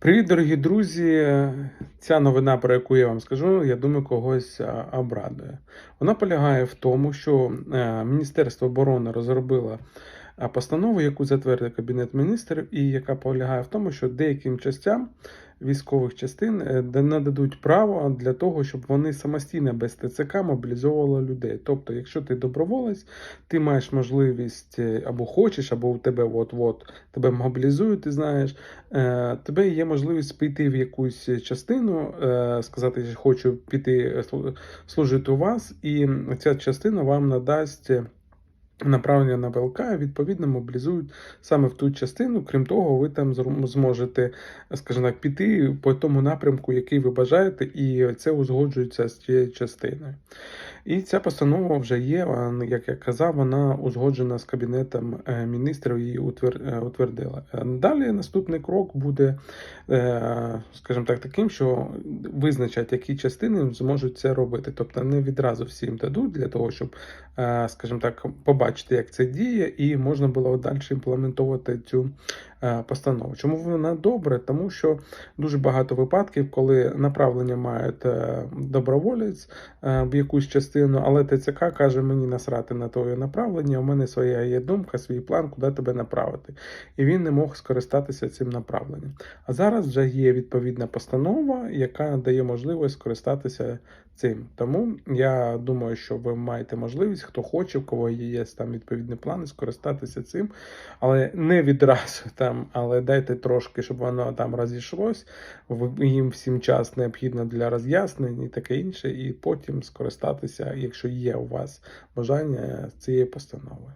Привіт, дорогі друзі! Ця новина, про яку я вам скажу, я думаю, когось обрадує. Вона полягає в тому, що е, Міністерство оборони розробило постанову, яку затвердив Кабінет міністрів, і яка полягає в тому, що деяким частям військових частин е, нададуть право для того, щоб вони самостійно без ТЦК мобілізовували людей. Тобто, якщо ти доброволець, ти маєш можливість е, або хочеш, або у тебе от-от тебе мобілізують, ти знаєш, е, тебе є можливість піти в якусь частину, сказати, що хочу піти служити у вас, і ця частина вам надасть. Направлення на ВЛК, відповідно, мобілізують саме в ту частину. Крім того, ви там зможете, скажімо так, піти по тому напрямку, який ви бажаєте, і це узгоджується з цією частиною. І ця постанова вже є, як я казав, вона узгоджена з кабінетом е, міністрів її е, утвердила. Е, Далі наступний крок буде, скажімо так, таким, що визначать, які частини зможуть це робити. Тобто не відразу всім дадуть для того, щоб, скажімо так, побачити, як це діє, і можна було далі імплементувати цю е. Чому вона добре? Тому що дуже багато випадків, коли направлення мають е, доброволець е, в якусь частину, але ТЦК каже мені насрати на твоє направлення. У мене своя є думка, свій план, куди тебе направити. І він не мог скористатися цим направленням. А зараз вже є відповідна постанова, яка дає можливість скористатися цим. Тому я думаю, що ви маєте можливість, хто хоче, в кого є там відповідні плани, скористатися цим, але не відразу там, але дайте трошки, щоб воно там розійшлось. Їм всім час необхідно для роз'яснень і таке інше, і потім скористатися, якщо є у вас бажання цією постановою.